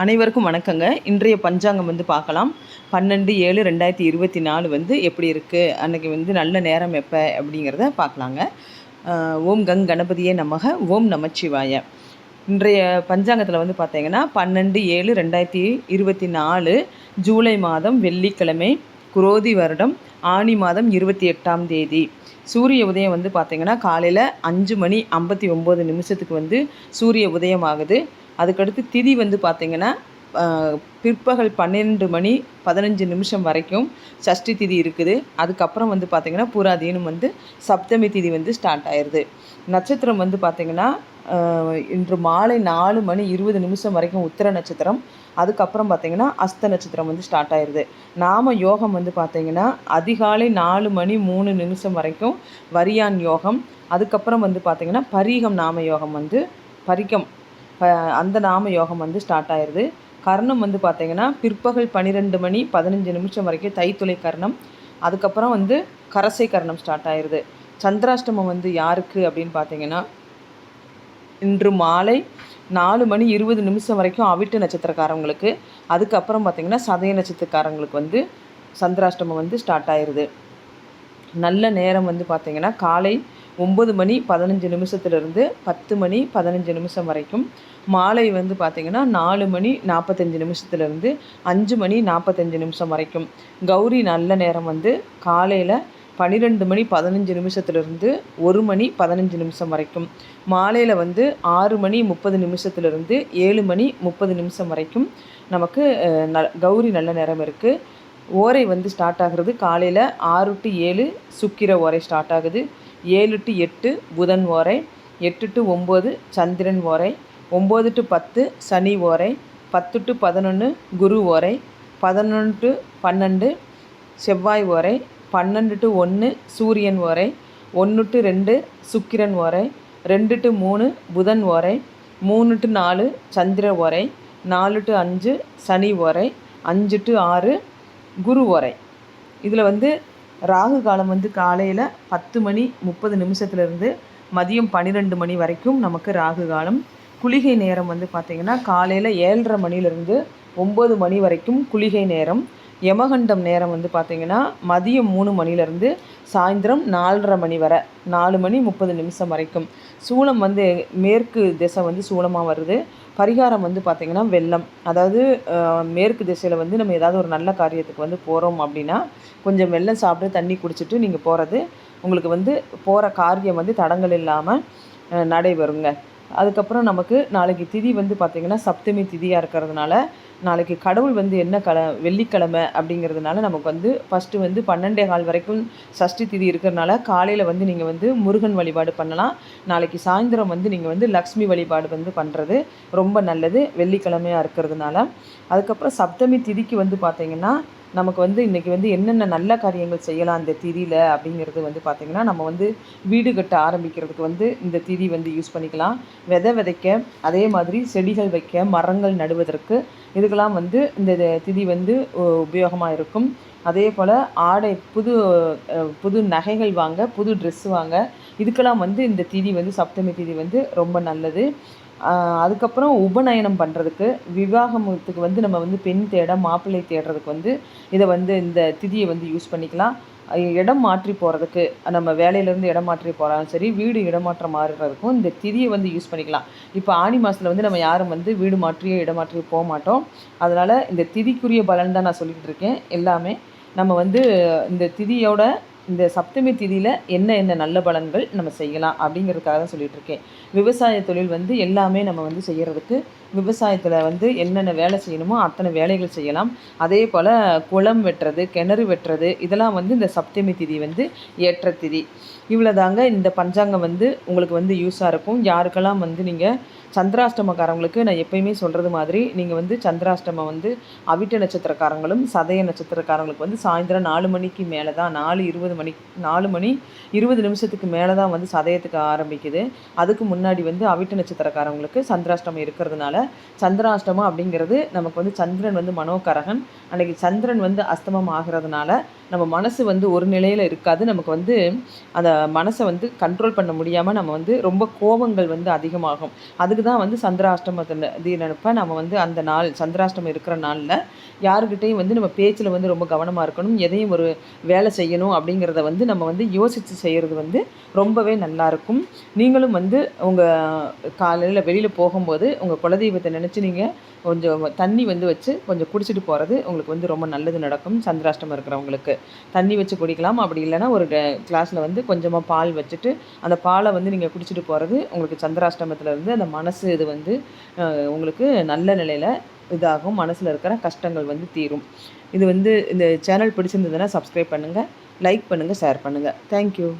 அனைவருக்கும் வணக்கங்க. இன்றைய பஞ்சாங்கம் வந்து பார்க்கலாம். பன்னெண்டு ஏழு ரெண்டாயிரத்தி இருபத்தி நாலு வந்து எப்படி இருக்குது அன்றைக்கி வந்து நல்ல நேரம் எப்போ? அப்படிங்கிறத பார்க்கலாங்க. ஓம் கங் கணபதியே நமக ஓம் நமச்சிவாய. இன்றைய பஞ்சாங்கத்தில் வந்து பார்த்தீங்கன்னா பன்னெண்டு ஏழு ரெண்டாயிரத்தி இருபத்தி நாலு ஜூலை மாதம் வெள்ளிக்கிழமை குரோதி வருடம் ஆனி மாதம் இருபத்தி எட்டாம் தேதி. சூரிய உதயம் வந்து பார்த்திங்கன்னா காலையில் அஞ்சு மணி ஐம்பத்தி ஒம்பது நிமிஷத்துக்கு வந்து சூரிய உதயம் ஆகுது அதுக்கடுத்து திதி வந்து பார்த்திங்கன்னா பிற்பகல் பன்னெண்டு மணி பதினஞ்சு நிமிஷம் வரைக்கும் சஷ்டி திதி இருக்குது. அதுக்கப்புறம் வந்து பார்த்திங்கன்னா பூராதீனம் வந்து சப்தமி திதி வந்து ஸ்டார்ட் ஆயிடுது நட்சத்திரம் வந்து பார்த்திங்கன்னா இன்று மாலை நாலு மணி இருபது நிமிஷம் வரைக்கும் உத்திர நட்சத்திரம். அதுக்கப்புறம் பார்த்திங்கன்னா அஸ்த நட்சத்திரம் வந்து ஸ்டார்ட் ஆயிடுது நாம யோகம் வந்து பார்த்திங்கன்னா அதிகாலை நாலு மணி மூணு நிமிஷம் வரைக்கும் வரியான் யோகம். அதுக்கப்புறம் வந்து பார்த்திங்கன்னா பரீகம் நாம யோகம் வந்து பரிகம் அந்த நாம யோகம் வந்து ஸ்டார்ட் ஆயிடுது கர்ணம் வந்து பார்த்திங்கன்னா பிற்பகல் பன்னிரெண்டு மணி பதினஞ்சு நிமிஷம் வரைக்கும் தைத்துளை கர்ணம். அதுக்கப்புறம் வந்து கரசை கர்ணம் ஸ்டார்ட் ஆயிடுது சந்திராஷ்டமம் வந்து யாருக்கு அப்படின்னு பார்த்தீங்கன்னா இன்று மாலை நாலு மணி இருபது நிமிஷம் வரைக்கும் அவிட்டு நட்சத்திரக்காரங்களுக்கு. அதுக்கப்புறம் பார்த்திங்கன்னா சதய நட்சத்திரக்காரங்களுக்கு வந்து சந்திராஷ்டமம் வந்து ஸ்டார்ட் ஆயிடுது நல்ல நேரம் வந்து பார்த்திங்கன்னா காலை ஒம்பது மணி பதினஞ்சு நிமிஷத்துலேருந்து பத்து மணி பதினஞ்சு நிமிஷம் வரைக்கும். மாலை வந்து பார்த்திங்கன்னா நாலு மணி நாற்பத்தஞ்சு நிமிஷத்துலேருந்து அஞ்சு மணி நாற்பத்தஞ்சு நிமிஷம் வரைக்கும். கௌரி நல்ல நேரம் வந்து காலையில் பன்னிரெண்டு மணி பதினஞ்சு நிமிஷத்துலேருந்து ஒரு மணி பதினஞ்சு நிமிஷம் வரைக்கும். மாலையில் வந்து ஆறு மணி முப்பது நிமிஷத்துலேருந்து ஏழு மணி முப்பது நிமிஷம் வரைக்கும் நமக்கு ந கௌரி நல்ல நேரம் இருக்குது ஓரை வந்து ஸ்டார்ட் ஆகிறது காலையில் ஆறு டு ஏழு சுக்கிர ஓரை ஸ்டார்ட் ஆகுது. ஏழு டு எட்டு புதன் ஓரை எட்டு டு ஒம்பது சந்திரன் ஓரை ஒம்பது டு பத்து சனி ஓரை பத்து டு பதினொன்று குரு ஓரை பதினொன்று டு பன்னெண்டு செவ்வாய் ஓரை பன்னெண்டு டு ஒன்று சூரியன் ஓரை ஒன்று டு ரெண்டு சுக்கிரன் ஓரை ரெண்டு டு மூணு புதன் ஓரை மூணு டு நாலு சந்திர ஓரை நாலு டு அஞ்சு சனி ஓரை அஞ்சு டு ஆறு குரு ஓரை. இதில் வந்து ராகு காலம் வந்து காலையில் பத்து மணி முப்பது நிமிஷத்துலேருந்து மதியம் பன்னிரெண்டு மணி வரைக்கும் நமக்கு ராகு காலம். குளிகை நேரம் வந்து பார்த்திங்கன்னா காலையில் ஏழரை மணிலேருந்து ஒம்பது மணி வரைக்கும் குளிகை நேரம். யமகண்டம் நேரம் வந்து பார்த்திங்கன்னா மதியம் மூணு மணிலேருந்து சாயந்தரம் நாலரை மணி வரை நாலு மணி முப்பது நிமிஷம் வரைக்கும். சூளம் வந்து மேற்கு திசை வந்து சூளமாக வருது. பரிகாரம் வந்து பார்த்திங்கன்னா வெள்ளம். அதாவது மேற்கு திசையில் வந்து நம்ம ஏதாவது ஒரு நல்ல காரியத்துக்கு வந்து போகிறோம் அப்படின்னா கொஞ்சம் வெள்ளம் சாப்பிட்டு தண்ணி குடிச்சிட்டு நீங்கள் போகிறது உங்களுக்கு வந்து போகிற காரியம் வந்து தடங்கள் இல்லாமல் நடைபெறுங்க. அதுக்கப்புறம் நமக்கு நாளைக்கு திதி வந்து பார்த்திங்கன்னா சப்தமி திதியாக இருக்கிறதுனால நாளைக்கு கடவுள் வந்து என்ன கல வெள்ளிக்கிழமை அப்படிங்கிறதுனால நமக்கு வந்து ஃபஸ்ட்டு வந்து பன்னெண்டே கால் வரைக்கும் சஷ்டி திதி இருக்கிறதுனால காலையில் வந்து நீங்கள் வந்து முருகன் வழிபாடு பண்ணலாம். நாளைக்கு சாயந்தரம் வந்து நீங்கள் வந்து லக்ஷ்மி வழிபாடு வந்து பண்ணுறது ரொம்ப நல்லது. வெள்ளிக்கிழமையாக இருக்கிறதுனால. அதுக்கப்புறம் சப்தமி திதிக்கு வந்து பார்த்தீங்கன்னா நமக்கு வந்து இன்றைக்கி வந்து என்னென்ன நல்ல காரியங்கள் செய்யலாம் இந்த திதியில் அப்படிங்கிறது வந்து பார்த்திங்கன்னா நம்ம வந்து வீடு கட்ட ஆரம்பிக்கிறதுக்கு வந்து இந்த திதி வந்து யூஸ் பண்ணிக்கலாம். விதை விதைக்க அதே மாதிரி செடிகள் வைக்க மரங்கள் நடுவதற்கு இதுக்கெல்லாம் வந்து இந்த திதி வந்து உபயோகமாக இருக்கும். அதே போல் ஆடை புது புது நகைகள் வாங்க புது ட்ரெஸ் வாங்க இதுக்கெல்லாம் வந்து இந்த திதி வந்து சப்தமி திதி வந்து ரொம்ப நல்லது. அதுக்கப்புறம் உபநயனம் பண்ணுறதுக்கு விவாகமத்துக்கு வந்து நம்ம வந்து பெண் தேட மாப்பிள்ளை தேடுறதுக்கு வந்து இதை வந்து இந்த திதியை வந்து யூஸ் பண்ணிக்கலாம். இடம் மாற்றி போகிறதுக்கு நம்ம வேலையிலேருந்து இடம் மாற்றி போகிறாலும் சரி வீடு இடமாற்றம் மாறுறதுக்கும் இந்த திதியை வந்து யூஸ் பண்ணிக்கலாம். இப்போ ஆனி மாதத்தில் வந்து நம்ம யாரும் வந்து வீடு மாற்றியோ இடம் போக மாட்டோம். அதனால் இந்த திதிக்குரிய பலன் தான் நான் சொல்லிக்கிட்டு இருக்கேன். எல்லாமே நம்ம வந்து இந்த திதியோட இந்த சப்தமி திதியில் என்ன என்ன நல்ல பலன்கள் நம்ம செய்யலாம் அப்படிங்கிறதுக்காக தான் சொல்லிகிட்ருக்கேன் விவசாய தொழில் வந்து எல்லாமே நம்ம வந்து செய்கிறதுக்கு விவசாயத்தில் வந்து என்னென்ன வேலை செய்யணுமோ அத்தனை வேலைகள் செய்யலாம். அதே போல் குளம் வெட்டுறது கிணறு வெட்டுறது இதெல்லாம் வந்து இந்த சப்தமி திதி வந்து ஏற்ற திதி. இவ்வளோதாங்க இந்த பஞ்சாங்கம் வந்து உங்களுக்கு வந்து யூஸாக இருக்கும். யாருக்கெல்லாம் வந்து நீங்கள் சந்திராஷ்டமக்காரங்களுக்கு நான் எப்பயுமே சொல்கிறது மாதிரி நீங்கள் வந்து சந்திராஷ்டமம் வந்து அவிட்ட நட்சத்திரக்காரங்களும் சதய நட்சத்திரக்காரங்களுக்கு வந்து சாயந்தரம் நாலு மணிக்கு மேலே தான் நாலு இருபது மணி நாலு மணி இருபது நிமிஷத்துக்கு மேலே தான் வந்து சதயத்துக்கு ஆரம்பிக்குது. அதுக்கு முன்னாடி வந்து அவிட்ட நட்சத்திரக்காரங்களுக்கு சந்திராஷ்டமம் இருக்கிறதுனால சந்திராஷ்டமம் அப்படிங்கிறது நமக்கு வந்து சந்திரன் வந்து மனோகரகன். அன்றைக்கி சந்திரன் வந்து அஸ்தமம் ஆகிறதுனால நம்ம மனசு வந்து ஒரு நிலையில் இருக்காது. நமக்கு வந்து அந்த மனசை வந்து கண்ட்ரோல் பண்ண முடியாமல் நம்ம வந்து ரொம்ப கோபங்கள் வந்து அதிகமாகும். அதுக்கு தான் வந்து சந்திராஷ்டமத்தில் தீனப்ப நம்ம வந்து அந்த நாள் சந்திராஷ்டமம் இருக்கிற நாளில் யாருக்கிட்டையும் வந்து நம்ம பேச்சில் வந்து ரொம்ப கவனமாக இருக்கணும். எதையும் ஒரு வேலை செய்யணும் அப்படிங்கிறத வந்து நம்ம வந்து யோசித்து செய்கிறது வந்து ரொம்பவே நல்லாயிருக்கும் நீங்களும் வந்து உங்கள் காலையில் வெளியில் போகும்போது உங்கள் குலதெய்வத்தை நினச்சி நீங்கள் கொஞ்சம் தண்ணி வந்து வச்சு கொஞ்சம் குடிச்சிட்டு போகிறது உங்களுக்கு வந்து ரொம்ப நல்லது நடக்கும். சந்திராஷ்டமம் இருக்கிறவங்களுக்கு தண்ணி வச்சு குடிக்கலாம். அப்படி இல்லைன்னா ஒரு கிளாஸில் வந்து கொஞ்சம் கொஞ்சமாக பால் வச்சுட்டு அந்த பாலை வந்து நீங்கள் குடிச்சிட்டு போகிறது உங்களுக்கு சந்திராஷ்டமத்தில் இருந்து அந்த மனசு இது வந்து உங்களுக்கு நல்ல நிலையில் இதாகும். மனசில் இருக்கிற கஷ்டங்கள் வந்து தீரும். இது வந்து இந்த சேனல் பிடிச்சிருந்ததுன்னா சப்ஸ்கிரைப் பண்ணுங்கள் லைக் பண்ணுங்கள் ஷேர் பண்ணுங்கள் தேங்க்யூ